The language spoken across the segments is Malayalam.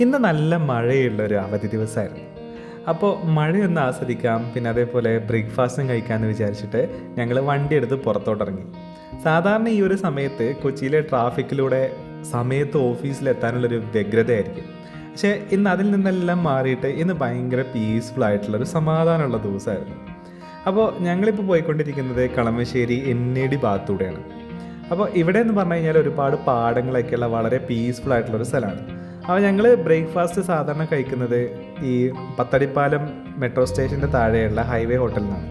ഇന്ന് നല്ല മഴയുള്ള ഒരു അവധി ദിവസമായിരുന്നു. അപ്പോൾ മഴയൊന്ന് ആസ്വദിക്കാം പിന്നെ അതേപോലെ ബ്രേക്ക്ഫാസ്റ്റും കഴിക്കാമെന്ന് വിചാരിച്ചിട്ട് ഞങ്ങൾ വണ്ടി എടുത്ത് പുറത്തോട്ടിറങ്ങി. സാധാരണ ഈ ഒരു സമയത്ത് കൊച്ചിയിലെ ട്രാഫിക്കിലൂടെ സമയത്ത് ഓഫീസിലെത്താനുള്ളൊരു വ്യഗ്രതയായിരിക്കും. പക്ഷേ ഇന്ന് അതിൽ നിന്നെല്ലാം മാറിയിട്ട് ഇന്ന് ഭയങ്കര പീസ്ഫുൾ ആയിട്ടുള്ളൊരു സമാധാനമുള്ള ദിവസമായിരുന്നു. അപ്പോൾ ഞങ്ങളിപ്പോൾ പോയിക്കൊണ്ടിരിക്കുന്നത് കളമശ്ശേരി എൻ എ ഡി ഭാഗത്തൂടെയാണ്. അപ്പോൾ ഇവിടെ എന്ന് പറഞ്ഞു കഴിഞ്ഞാൽ ഒരുപാട് പാടങ്ങളൊക്കെയുള്ള വളരെ പീസ്ഫുൾ ആയിട്ടുള്ളൊരു സ്ഥലമാണ്. അപ്പോൾ ഞങ്ങൾ ബ്രേക്ക്ഫാസ്റ്റ് സാധാരണ കഴിക്കുന്നത് ഈ പത്തടിപ്പാലം മെട്രോ സ്റ്റേഷന്റെ താഴെയുള്ള ഹൈവേ ഹോട്ടലിൽ നിന്നാണ്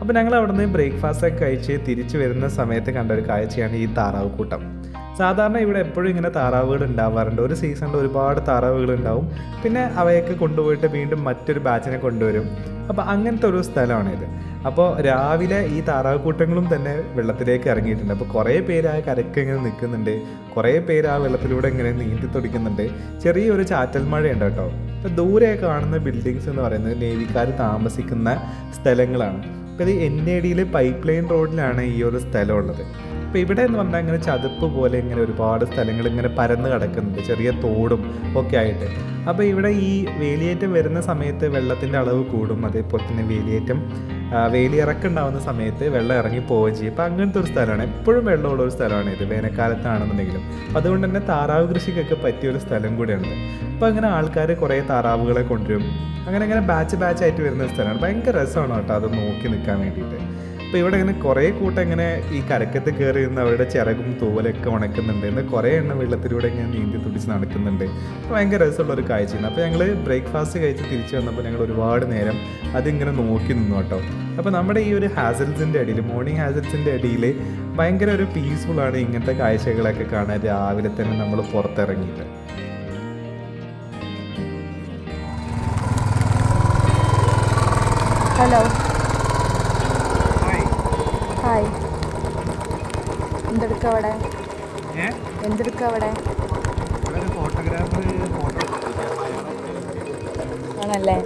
അപ്പോൾ ഞങ്ങൾ അവിടുന്ന് ബ്രേക്ക്ഫാസ്റ്റ് ഒക്കെ കഴിച്ച് തിരിച്ചു വരുന്ന സമയത്ത് കണ്ട ഒരു കാഴ്ചയാണ് ഈ താറാവ് കൂട്ടം. സാധാരണ ഇവിടെ എപ്പോഴും ഇങ്ങനെ താറാവുകൾ ഉണ്ടാവാറുണ്ട്. ഒരു സീസണിൽ ഒരുപാട് താറാവുകൾ ഉണ്ടാവും. പിന്നെ അവയൊക്കെ കൊണ്ടുപോയിട്ട് വീണ്ടും മറ്റൊരു ബാച്ചിനെ കൊണ്ടുവരും. അപ്പോൾ അങ്ങനത്തെ ഒരു സ്ഥലമാണിത്. അപ്പോൾ രാവിലെ ഈ താറാവ് കൂട്ടങ്ങളും തന്നെ വെള്ളത്തിലേക്ക് ഇറങ്ങിയിട്ടുണ്ട്. അപ്പോൾ കുറേ പേര് ആ കരക്ക് ഇങ്ങനെ നിൽക്കുന്നുണ്ട്. കുറേ പേര് ആ വെള്ളത്തിലൂടെ ഇങ്ങനെ നീന്തി തുടിക്കുന്നുണ്ട്. ചെറിയൊരു ചാറ്റൽ മഴയുണ്ട് കേട്ടോ. അപ്പോൾ ദൂരെ കാണുന്ന ബിൽഡിങ്സ് എന്ന് പറയുന്നത് നേവിക്കാർ താമസിക്കുന്ന സ്ഥലങ്ങളാണ്. അപ്പോൾ ഇത് എൻ എ ഡിയിലെ പൈപ്പ് ലൈൻ റോഡിലാണ് ഈ ഒരു സ്ഥലമുള്ളത്. അപ്പോൾ ഇവിടെ എന്ന് പറഞ്ഞാൽ ഇങ്ങനെ ചതുപ്പ് പോലെ ഇങ്ങനെ ഒരുപാട് സ്ഥലങ്ങൾ ഇങ്ങനെ പരന്ന് കിടക്കുന്നുണ്ട്. ചെറിയ തോടും ഒക്കെ ആയിട്ട്. അപ്പോൾ ഇവിടെ ഈ വേലിയേറ്റം വരുന്ന സമയത്ത് വെള്ളത്തിന്റെ അളവ് കൂടും. അതേപോലെ തന്നെ വേലിയേറ്റം വേലി ഉണ്ടാകുന്ന സമയത്ത് വെള്ളം ഇറങ്ങി പോവുകയും ചെയ്യും. അപ്പോൾ അങ്ങനത്തെ ഒരു സ്ഥലമാണ്. എപ്പോഴും വെള്ളമുള്ള ഒരു സ്ഥലമാണ് ഇത് വേനൽക്കാലത്താണെന്നുണ്ടെങ്കിലും. അതുകൊണ്ട് തന്നെ താറാവ് കൃഷിക്കൊക്കെ പറ്റിയ ഒരു സ്ഥലം കൂടിയാണ് അപ്പോൾ അങ്ങനെ ആൾക്കാർ കുറേ താറാവുകളെ കൊണ്ടുവരും. അങ്ങനെ അങ്ങനെ ബാച്ച് ബാച്ച് ആയിട്ട് വരുന്ന ഒരു സ്ഥലമാണ്. ഭയങ്കര രസമാണ് കേട്ടോ അത് നോക്കി നിൽക്കാൻ വേണ്ടിയിട്ട്. അപ്പോൾ ഇവിടെ ഇങ്ങനെ കുറേ കൂട്ടം ഇങ്ങനെ ഈ കരക്കത്ത് കയറി നിന്ന് അവരുടെ ചിറകും തൂവലൊക്കെ ഉണക്കുന്നുണ്ട്. എന്ന് കുറേ എണ്ണം വെള്ളത്തിലൂടെ ഇങ്ങനെ നീന്തി തുടിച്ച് നടക്കുന്നുണ്ട്. ഭയങ്കര രസമുള്ള ഒരു കാഴ്ചയാണ്. അപ്പോൾ ഞങ്ങൾ ബ്രേക്ക്ഫാസ്റ്റ് കഴിച്ച് തിരിച്ചു വന്നപ്പോൾ ഞങ്ങൾ ഒരുപാട് നേരം അതിങ്ങനെ നോക്കി നിന്നു കേട്ടോ. അപ്പോൾ നമ്മുടെ ഈ ഒരു ഹാസൽസിന്റെ അടിയിൽ മോർണിംഗ് ഹാസൽസിന്റെ അടിയിൽ ഭയങ്കര ഒരു പീസ്ഫുൾ ആണ് ഇങ്ങനത്തെ കാഴ്ചകളൊക്കെ കാണാൻ രാവിലെ തന്നെ നമ്മൾ പുറത്തിറങ്ങിയിട്ട് ഹലോ. ഹായ് എന്തെടുക്ക അവിടെ? എന്തെടുക്ക അവിടെ? ഫോട്ടോ ആണല്ലേ?